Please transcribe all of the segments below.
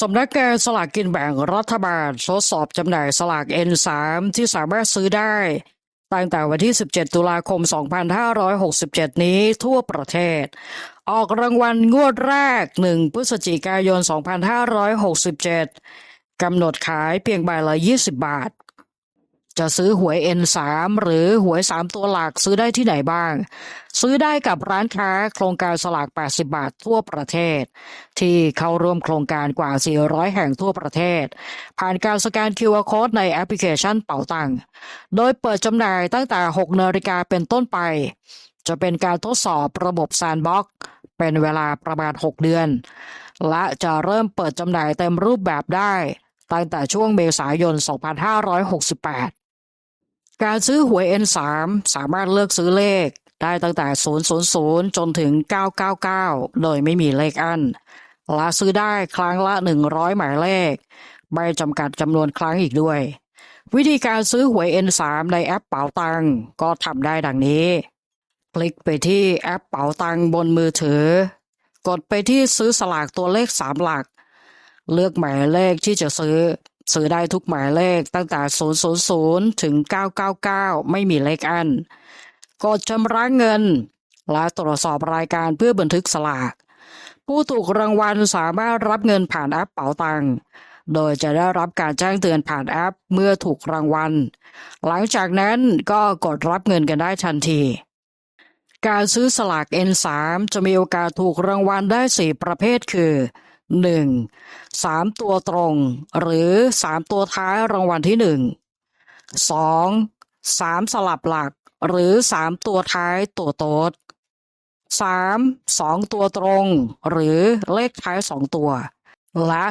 สำนักงานสลากกินแบ่งรัฐบาลทดสอบจำหน่ายสลาก N3 ที่สามารถซื้อได้ ตั้งแต่วันที่ 17 ตุลาคม 2567 นี้ทั่วประเทศ ออกรางวัลงวดแรก 1 พฤศจิกายน 2567 กำหนดขายเพียงใบละ 20 บาท จะซื้อหวย N3 หรือหวย 3 ตัวหลักซื้อได้ที่ไหนบ้าง ซื้อได้กับร้านค้าโครงการสลาก 80 บาททั่วประเทศ ที่เข้าร่วมโครงการกว่า 400 แห่งทั่วประเทศ ผ่านการสแกน QR Code ในแอปพลิเคชันเป๋าตังค์โดยเปิดจำหน่ายตั้งแต่ 6 นาฬิกาเป็นต้นไป จะเป็นการทดสอบระบบแซนบ็อกเป็นเวลาประมาณ 6 เดือน และจะเริ่มเปิดจำหน่ายเต็มรูปแบบได้ตั้งแต่ช่วงเมษายน 2568 การซื้อหวย N3 สามารถเลือกซื้อเลข ได้ตั้งแต่ 000 จนถึง 999 โดยไม่มีเลขอันและซื้อได้ครั้งละ 100 หมายเลข ไม่จำกัดจำนวนครั้งอีกด้วย วิธีการซื้อหวย N3 ในแอปเป๋าตังก็ทำได้ดังนี้ คลิกไปที่แอปเป๋าตังบนมือถือ กดไปที่ซื้อสลากตัวเลข 3 หลัก เลือกหมายเลขที่จะซื้อ ซื้อได้ทุกหมายเลขตั้งแต่ 000 ถึง 999 ไม่มีเลขอัน กดชำระเงิน และตรวจสอบรายการเพื่อบันทึกสลาก ผู้ถูกรางวัลสามารถรับเงินผ่านแอปเป๋าตังค์โดยจะได้รับการแจ้งเตือนผ่านแอปเมื่อถูกรางวัล หลังจากนั้นก็กดรับเงินกันได้ทันที การซื้อสลาก N3 จะมีโอกาสถูกรางวัลได้ 4 ประเภทคือ 1. 3ตัวตรง หรือ3ตัวท้ายรางวัลที่1 2. 3สองสามสลับหลัก หรือ3ตัวท้ายตัวโต๊ด 3. 2ตัวตรง หรือเลขท้าย2ตัวและ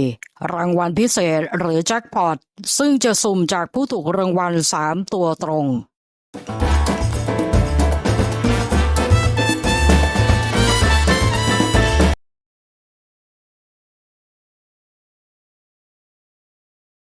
4. รางวัลพิเศษหรือแจ็คพอตซึ่งจะสุ่มจากผู้ถูกรางวัล3ตัวตรง